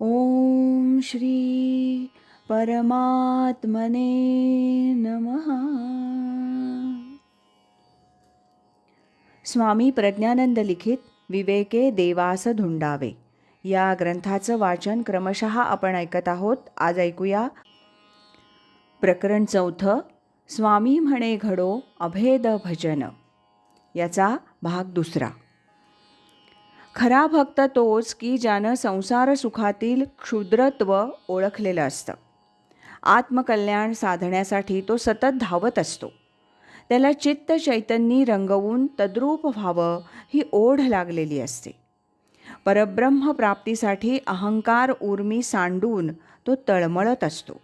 ॐ श्री परमात्मने नमः। स्वामी प्रज्ञानंद लिखित विवेके देवास धुंडावे। या ग्रंथाचं वाचन क्रमशः आपण ऐकत आहोत. आज ऐकूया प्रकरण चौथं स्वामी म्हणे घडो अभेद भजन. याचा भाग दुसरा. खरा भक्त तोच की ज्यानं संसार सुखातील क्षुद्रत्व ओळखलेलं असतं. आत्मकल्याण साधण्यासाठी तो सतत धावत असतो. त्याला चित्त चैतन्यी रंगवून तद्रूप व्हावं ही ओढ लागलेली असते. परब्रह्म प्राप्तीसाठी अहंकार उर्मी सांडून तो तळमळत असतो.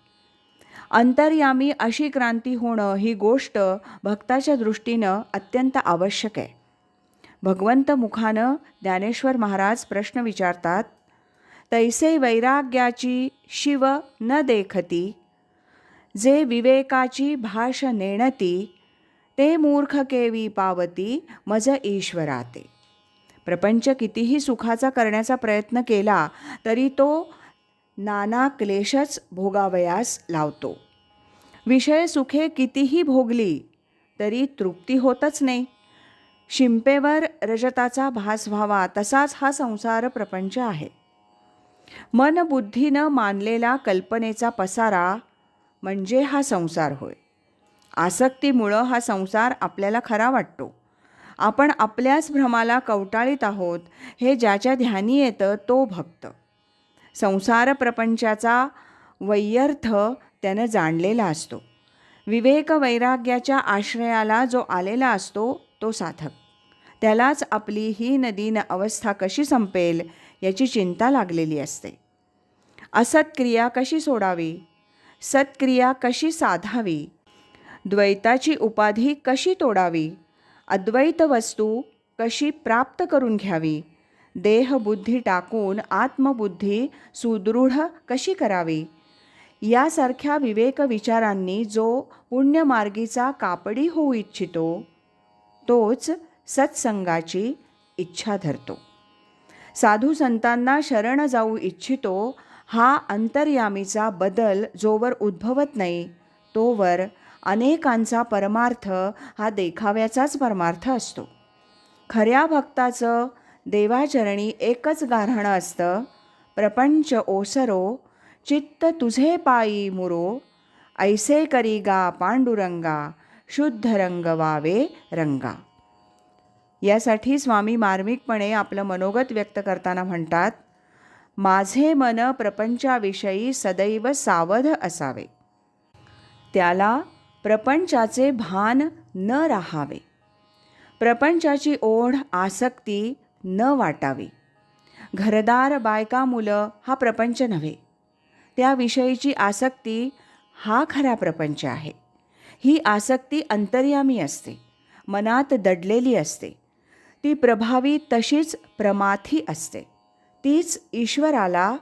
अंतर्यामी अशी क्रांती होणं ही गोष्ट भक्ताच्या दृष्टीनं अत्यंत आवश्यक आहे. भगवंत मुखानं ज्ञानेश्वर महाराज प्रश्न विचारतात तैसे वैराग्याची शिव न देखती जे विवेकाची भाष नेणती ते मूर्ख केवी पावती मज ईश्वराते. प्रपंच कितीही सुखाचा करण्याचा प्रयत्न केला तरी तो नाना क्लेशच भोगावयास लावतो. विषय सुखे कितीही भोगली तरी तृप्ती होतच नाही. शिंपेवर रजताचा भास व्हावा तसाच हा संसार प्रपंच आहे. मन बुद्धीनं मानलेला कल्पनेचा पसारा म्हणजे हा संसार होय. आसक्तीमुळं हा संसार आपल्याला खरा वाटतो. आपण आपल्याच भ्रमाला कवटाळीत आहोत हे ज्याच्या ध्यानी येतं तो भक्त. संसार प्रपंचाचा वैयर्थ त्यानं जाणलेला असतो. विवेक वैराग्याच्या आश्रयाला जो आलेला असतो तो साधक. त्यालाच आपली ही नदीन अवस्था कशी संपेल याची चिंता लागलेली असते. असत्क्रिया कशी सोडावी? सत्क्रिया कशी साधावी? द्वैताची उपाधी कशी तोडावी? अद्वैत वस्तू कशी प्राप्त करून घ्यावी? देहबुद्धी टाकून आत्मबुद्धी सुदृढ कशी करावी? यासारख्या विवेक विचारांनी जो पुण्यमार्गीचा कापडी होऊ इच्छितो तोच सत्संगाची इच्छा धरतो. साधू संतांना शरण जाऊ इच्छितो हा अंतर्यामीचा बदल जोवर उद्भवत नाही तोवर अनेकांचा परमार्थ हा देखाव्याचाच परमार्थ असतो. खऱ्या भक्ताचं देवाचरणी एकच गारहाणं असतं प्रपंच ओसरो चित्त तुझे पायी मुरो ऐसे करी गा पांडुरंगा शुद्ध रंग वावे रंगा. यासाठी स्वामी मार्मिकपणे आपलं मनोगत व्यक्त करताना म्हणतात माझे मन प्रपंचाविषयी सदैव सावध असावे. त्याला प्रपंचाचे भान न राहावे. प्रपंचाची ओढ आसक्ती न वाटावी. घरदार बायका मुलं हा प्रपंच नव्हे. त्याविषयीची आसक्ती हा खरा प्रपंच आहे. ही आसक्ती अंतर्यामी असते. मनात दडलेली असते. ती प्रभावी तशीच प्रमाथी असते. तीच ईश्वराला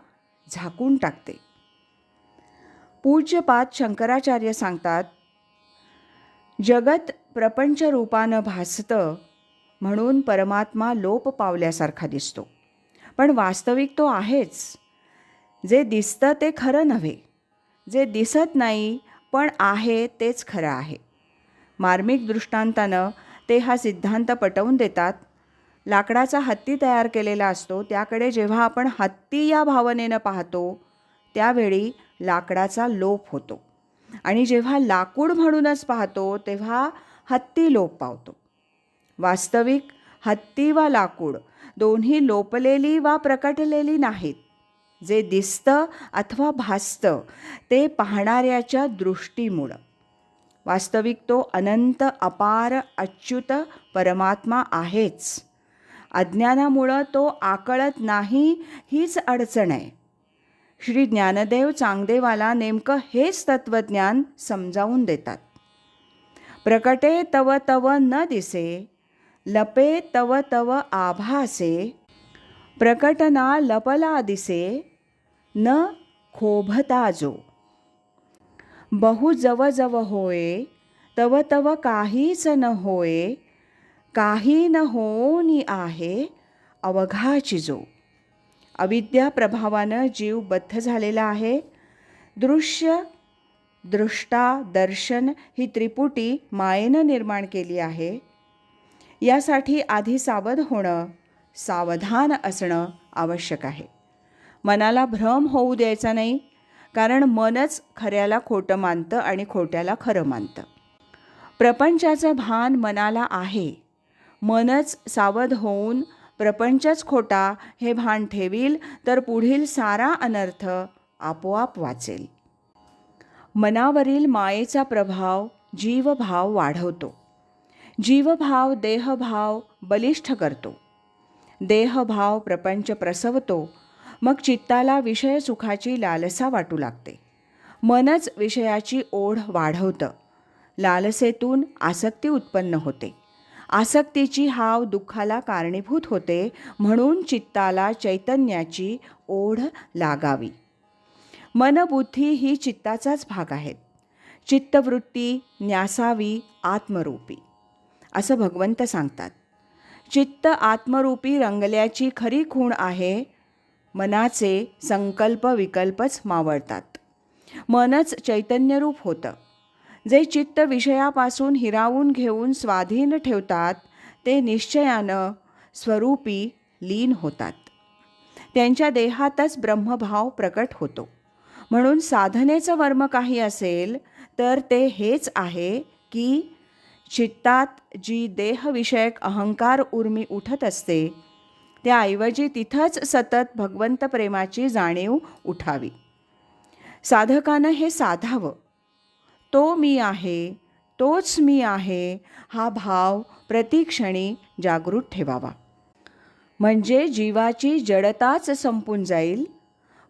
झाकून टाकते. पूज्यपाद शंकराचार्य सांगतात जगत प्रपंच रूपानं भासतं म्हणून परमात्मा लोप पावल्यासारखा दिसतो. पण वास्तविक तो आहेच. जे दिसतं ते खरं नव्हे. जे दिसत नाही पण आहे तेच खरं आहे. मार्मिक दृष्टांतानं ते हा सिद्धांत पटवून देतात. लाकडाचा हत्ती तयार केलेला असतो त्याकडे जेव्हा आपण हत्ती या भावनेनं पाहतो त्यावेळी लाकडाचा लोप होतो. आणि जेव्हा लाकूड म्हणूनच पाहतो तेव्हा हत्ती लोप पावतो. वास्तविक हत्ती वा लाकूड दोन्ही लोपलेली वा प्रकटलेली नाहीत. जे दिसतं अथवा भासतं ते पाहणाऱ्याच्या दृष्टीमुळं. वास्तविक तो अनंत अपार अच्युत परमात्मा आहेच. अज्ञानामुळं तो आकळत नाही हीच अडचण आहे. श्री ज्ञानदेव चांगदेवाला नेमकं हेच तत्त्वज्ञान समजावून देतात. प्रकटे तव तव न दिसे लपे तव तव आभासे प्रकटना लपला दिसे न खोभता जो. बहु जव जव होय तव तव काहीच न होय काही न होनी आहे अवघाची जो. अविद्या प्रभावानं जीव बद्ध झालेला आहे. दृश्य दृष्टा दर्शन ही त्रिपुटी मायेनं निर्माण केली आहे. यासाठी आधी सावध होणं सावधान असणं आवश्यक आहे. मनाला भ्रम होऊ द्यायचा नाही कारण मनच खऱ्याला खोटं मानतं आणि खोट्याला खरं मानतं. प्रपंचाचं भान मनाला आहे. मनच सावध होऊन प्रपंचच खोटा हे भान ठेवील तर पुढील सारा अनर्थ आपोआप वाचेल. मनावरील मायेचा प्रभाव जीवभाव वाढवतो. जीवभाव देहभाव बलिष्ठ करतो. देहभाव प्रपंच प्रसवतो मग चित्ताला विषय सुखाची लालसा वाटू लागते. मनच विषयाची ओढ वाढवतं. लालसेतून आसक्ती उत्पन्न होते. आसक्तीची हाव दुःखाला कारणीभूत होते म्हणून चित्ताला चैतन्याची ओढ लागावी. मनबुद्धी ही चित्ताचाच भाग आहेत. चित्तवृत्ती न्यासावी आत्मरूपी. असं भगवंत सांगतात. चित्त आत्मरूपी रंगल्याची खरी खूण आहे मनाचे संकल्प विकल्पच मावळतात. मनच चैतन्यरूप होतं. जे चित्त विषयापासून हिरावून घेऊन स्वाधीन ठेवतात ते निश्चयानं स्वरूपी लीन होतात. त्यांच्या देहातच ब्रह्मभाव प्रकट होतो. म्हणून साधनेचं वर्म काही असेल तर ते हेच आहे की चित्तात जी देहविषयक अहंकार उर्मी उठत असते त्याऐवजी तिथंच सतत भगवंत प्रेमाची जाणीव उठावी. साधकानं हे साधावं. तो मी आहे तोच मी आहे हा भाव प्रतिक्षणी जागृत ठेवावा. म्हणजे जीवाची जडताच संपून जाईल.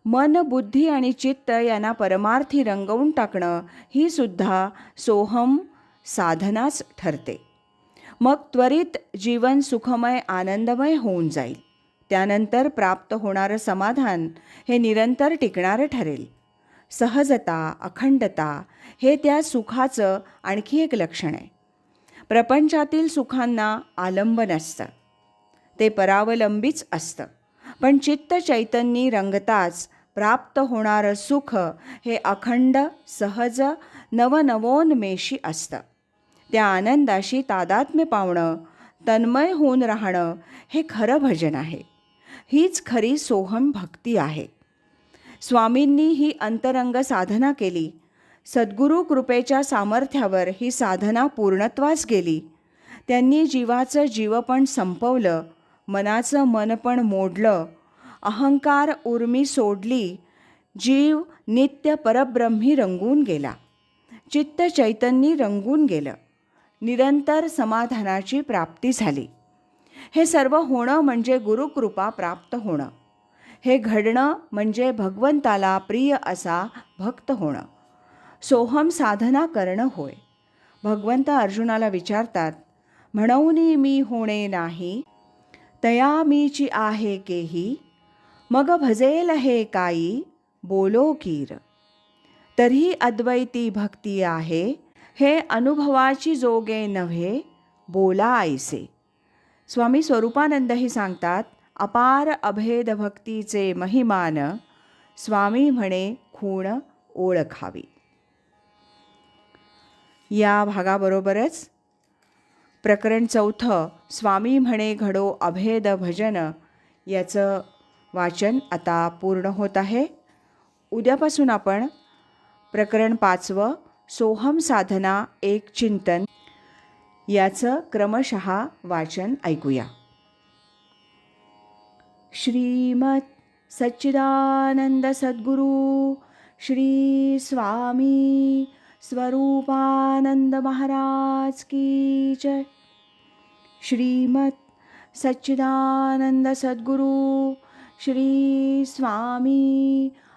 मन बुद्धी आणि चित्त यांना परमार्थी रंगवून टाकणं ही सुद्धा सोहम साधनाच ठरते. मग त्वरित जीवन सुखमय आनंदमय होऊन जाईल. त्यानंतर प्राप्त होणारं समाधान हे निरंतर टिकणारं ठरेल. सहजता अखंडता हे त्या सुखाचं आणखी एक लक्षण आहे. प्रपंचातील सुखांना आलंबन असतं. ते परावलंबीच असतं. पण चित्त चैतन्यी रंगताच प्राप्त होणारं सुख हे अखंड सहज नवनवोन्मेषी असतं. त्या आनंदाशी तादात्म्य पावणं तन्मय होऊन राहणं हे खरं भजन आहे. हीच खरी सोहम भक्ती आहे. स्वामींनी ही अंतरंग साधना केली. सद्गुरू कृपेच्या सामर्थ्यावर ही साधना पूर्णत्वास गेली. त्यांनी जीवाचं जीवपण संपवलं मनाचं मनपण मोडलं अहंकार उर्मी सोडली जीव नित्य परब्रह्मी रंगून गेला. चित्त चैतन्य रंगून गेलं. निरंतर समाधानाची प्राप्ती झाली. हे सर्व होणं म्हणजे गुरुकृपा प्राप्त होणं. हे घडणं म्हणजे भगवंताला प्रिय असा भक्त होणं. सोहम साधना करणं होय. भगवंत अर्जुनाला विचारतात म्हणून मी होणे नाही? तया मीची आहे केही? मग भजेल हे काई? बोलो कीर. तरी अद्वैती भक्ती आहे हे अनुभवाची जोगे नव्हे बोला आईसे. स्वामी स्वरूपानंदही सांगतात अपार अभेद भक्तीचे महिमान स्वामी म्हणे खूण ओळखावी. या भागाबरोबरच प्रकरण चौथं स्वामी म्हणे घडो अभेद भजन याचं वाचन आता पूर्ण होत आहे. उद्यापासून आपण प्रकरण पाचवं सोहम साधना एक चिंतन. याचं क्रमशः वाचन ऐकूया. श्रीमत सच्चिदानंद सद्गुरू श्री स्वामी स्वरूपानंद महाराज की जय. श्रीमत सच्चिदानंद सद्गुरू श्री स्वामी